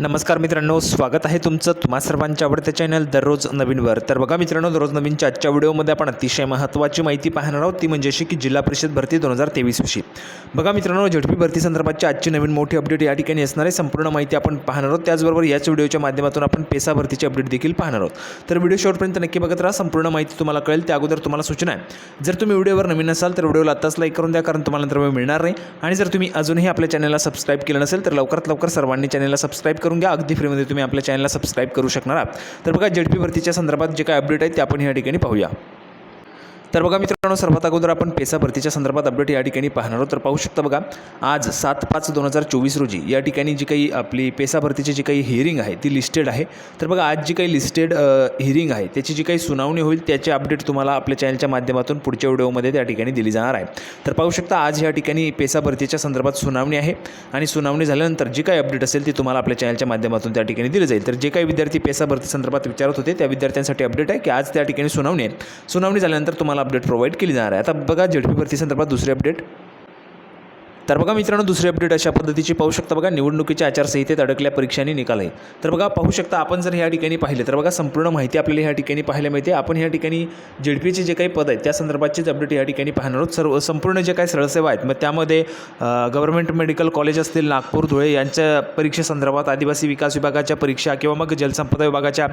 नमस्कार मित्रांनो स्वागत आहे तुमचं तुम्हा सर्वांच्या आवडत्या चॅनल दररोज नवीनवर. तर बघा मित्रांनो दररोज नवीनच्या आजच्या व्हिडिओमध्ये आपण अतिशय महत्त्वाची माहिती पाहणार आहोत. ती म्हणजे अशी की जिल्हा परिषद भरती दोन हजार तेवीसविषयी बघा मित्रांनो झडपी भरती संदर्भातची आजची नवीन मोठी अपडेट या ठिकाणी असणार आहे. संपूर्ण माहिती आपण पाहणार आहोत. त्याचबरोबर याच व्हिडिओच्या माध्यमातून आपण पेसा भरतीची अपडेट देखील पाहणार आहोत. तर व्हिडिओ शेवटपर्यंत नक्की बघत राहा. संपूर्ण माहिती तुम्हाला कळेल. त्या अगोदर तुम्हाला सूचना आहे. जर तुम्ही व्हिडिओवर नवीन असाल तर व्हिडिओला आत्ताच लाईक करून द्या कारण तुम्हाला नंतर वेळ मिळणार नाही. आणि जर तुम्ही अजूनही आपल्या चॅनलला सबस्क्राईब केलं नसेल तर लवकरात लवकर सर्वांनी चॅनलला सबस्क्राईब करून घ्या. अगदी फ्रीमध्ये तुम्ही आपल्या चॅनलला सबस्क्राईब करू शकणार आहात. तर बघा जेडपी भरतीच्या संदर्भात जे काय अपडेट आहेत ते आपण या ठिकाणी पाहूया. तर बघा मित्रांनो सर्वात अगोदर आपण पेसा भरतीच्या संदर्भात अपडेट या ठिकाणी पाहणार आहोत. तर पाहू शकता बघा आज सात पाच दोन हजार चोवीस रोजी या ठिकाणी जी काही आपली पेसा भरतीची जी काही हिअरिंग आहे ती लिस्टेड आहे. तर बघा आज जी काही लिस्टेड हिअरिंग आहे त्याची जी काही सुनावणी होईल त्याचे अपडेट तुम्हाला आपल्या चॅनलच्या माध्यमातून पुढच्या व्हिडिओमध्ये त्या ठिकाणी दिली जाणार आहे. तर पाहू शकता आज या ठिकाणी पेसा भरतीच्या संदर्भात सुनावणी आहे आणि सुनावणी झाल्यानंतर जी काही अपडेट असेल ती तुम्हाला आपल्या चॅनलच्या माध्यमातून त्या ठिकाणी दिली जाईल. तर जे काही विद्यार्थी पेसा भरती संदर्भात विचारत होते त्या विद्यार्थ्यांसाठी अपडेट आहे की आज त्या ठिकाणी सुनावणी आहे. सुनावणी झाल्यानंतर तुम्हाला अपडेट प्रोव्हाइड केली जाणार आहे. आता बघा झडपी भरती संदर्भात दुसरी अपडेट तर बघा मित्रांनो दुसरी अपडेट अशा पद्धतीची पाहू शकता बघा निवडणुकीच्या आचारसंहितेत अडकल्या परीक्षांनी निकाल आहे. तर बघा पाहू शकता आपण जर ह्या ठिकाणी पाहिले तर बघा संपूर्ण माहिती आपल्याला ह्या ठिकाणी पाहायला मिळते. आपण ह्या ठिकाणी जेडपीचे जे काही पद आहेत त्या संदर्भाचीच अपडेट या ठिकाणी पाहणार आहोत. सर्व संपूर्ण जे काही सरळसेवा आहेत मग त्यामध्ये गव्हर्नमेंट मेडिकल कॉलेज असतील नागपूर धुळे यांच्या परीक्षेसंदर्भात आदिवासी विकास विभागाच्या परीक्षा किंवा मग जलसंपदा विभागाच्या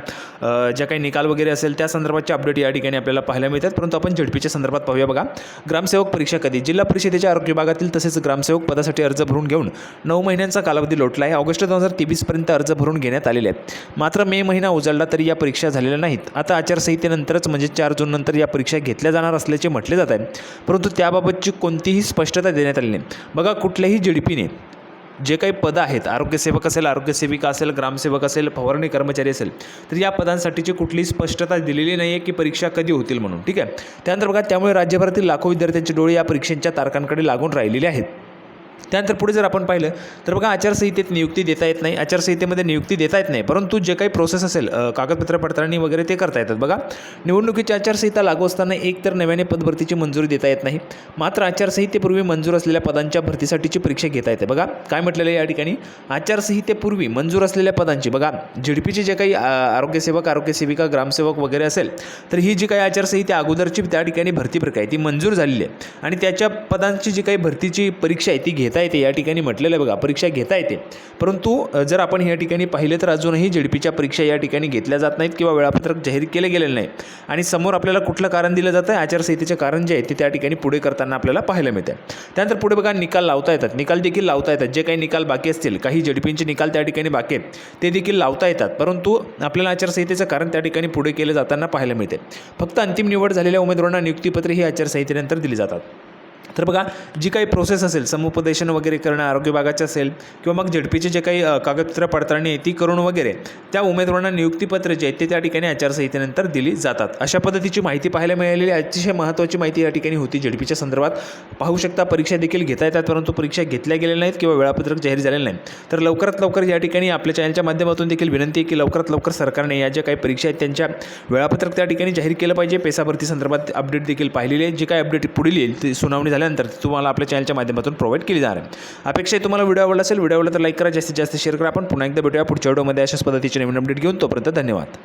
ज्या काही निकाल वगैरे असेल त्या संदर्भाचे अपडेट या ठिकाणी आपल्याला पाहायला मिळतात. परंतु आपण झेडपीच्या संदर्भात पाहूया बघा. ग्रामसेवक परीक्षा कधी? जिल्हा परिषदेच्या आरोग्य विभागातील तसेच ग्राम ग्रामसेवक पदासाठी अर्ज भरून घेऊन नऊ महिन्यांचा कालावधी लोटला आहे. ऑगस्ट दोन हजार तेवीसपर्यंत अर्ज भरून घेण्यात आलेले आहे मात्र मे महिना उजळला तरी या परीक्षा झालेल्या नाहीत. आता आचारसंहितेनंतरच म्हणजे चार जूननंतर या परीक्षा घेतल्या जाणार असल्याचे म्हटले जात आहे. परंतु त्याबाबतची कोणतीही स्पष्टता देण्यात आली नाही. बघा कुठल्याही जीडीपीने जे काही पदं आहेत आरोग्यसेवक असेल आरोग्यसेविका असेल ग्रामसेवक असेल फवारणी कर्मचारी असेल तर या पदांसाठीची कुठलीही स्पष्टता दिलेली नाही आहे की परीक्षा कधी होतील म्हणून. ठीक आहे? त्यानंतर बघा त्यामुळे राज्यभरातील लाखो विद्यार्थ्यांचे डोळे या परीक्षांच्या तारखांकडे लागून राहिलेले आहेत. त्यानंतर पुढे जर आपण पाहिलं तर बघा आचारसंहितेत नियुक्ती देता येत नाही आचारसंहितेमध्ये नियुक्ती देता येत नाही परंतु जे काही प्रोसेस असेल कागदपत्र पडताळणी वगैरे ते करता येतात. बघा निवडणुकीची आचारसंहिता लागू असताना एक तर नव्याने पदभरतीची मंजुरी देता येत नाही मात्र आचारसंहितेपूर्वी मंजूर असलेल्या पदांच्या भरतीसाठीची परीक्षा घेता येते. बघा काय म्हटलेलं आहे या ठिकाणी? आचारसंहितेपूर्वी मंजूर असलेल्या पदांची बघा झिडपीचे जे काही आरोग्यसेवक आरोग्यसेविका ग्रामसेवक वगैरे असेल तर ही जी काही आचारसंहिता अगोदरची त्या ठिकाणी भरती प्रक्रिया आहे ती मंजूर झालेली आहे. आणि त्याच्या पदांची जी काही भरतीची परीक्षा आहे ती घे घेता येते या ठिकाणी म्हटलेलं आहे बघा परीक्षा घेता येते. परंतु जर आपण या ठिकाणी पाहिले तर अजूनही झेडपीच्या परीक्षा या ठिकाणी घेतल्या जात नाहीत किंवा वेळापत्रक जाहीर केले गेलेलं नाही. आणि समोर आपल्याला कुठलं कारण दिलं जातं? आहे आचारसंहितेचे कारण जे आहे ते त्या ठिकाणी पुढे करताना आपल्याला पाहायला मिळते. त्यानंतर पुढे बघा निकाल लावता येतात. निकाल देखील लावता येतात. जे काही निकाल बाकी असतील काही झेडपींचे निकाल त्या ठिकाणी बाकी आहेत ते देखील लावता येतात. परंतु आपल्याला आचारसंहितेचं कारण त्या ठिकाणी पुढे केलं जाताना पाहायला मिळते. फक्त अंतिम निवड झालेल्या उमेदवारांना नियुक्तीपत्रे ही आचारसंहितेनंतर दिली जातात. तर बघा जी काही प्रोसेस असेल समुपदेशन वगैरे करणं आरोग्य विभागाचं असेल किंवा मग झडपीचे जे काही कागदपत्र पडताळणी आहे ती करून वगैरे त्या उमेदवारांना नियुक्तीपत्र जे आहेत ते त्या ठिकाणी आचारसंहितेनंतर दिली जातात. अशा पद्धतीची माहिती पाहायला मिळालेली अतिशय महत्त्वाची माहिती या ठिकाणी होती झडपीच्या संदर्भात. पाहू शकता परीक्षा देखील घेता येतात परंतु परीक्षा घेतल्या गेलेल्या नाहीत किंवा वेळापत्रक जाहीर झालेलं नाही. तर लवकरात लवकर या ठिकाणी आपल्या चॅनलच्या माध्यमातून देखील विनंती आहे की लवकरात लवकर सरकारने या ज्या काही परीक्षा आहेत त्यांच्या वेळापत्रक त्या ठिकाणी जाहीर केलं पाहिजे. पेसाभरती संदर्भात अपडेट देखील पाहिलेली आहे. जे काय अपडेट पुढील येईल ते सुनावणी झाल्यानंतर तुम्हाला आपल्या चॅनलच्या माध्यमातून प्रोव्हाइड केली जाणार आहे. अपेक्षा तुम्हाला व्हिडिओ आवडला असेल व्हिडिओ आवडला तर लाईक करा. जास्तीत जास्त शेअर करा. आपण पुन्हा एकदा भेटूया पुढच्या व्हिडिओमध्ये अशाच पद्धतीचे नवीन अपडेट घेऊन तोपर्यंत धन्यवाद.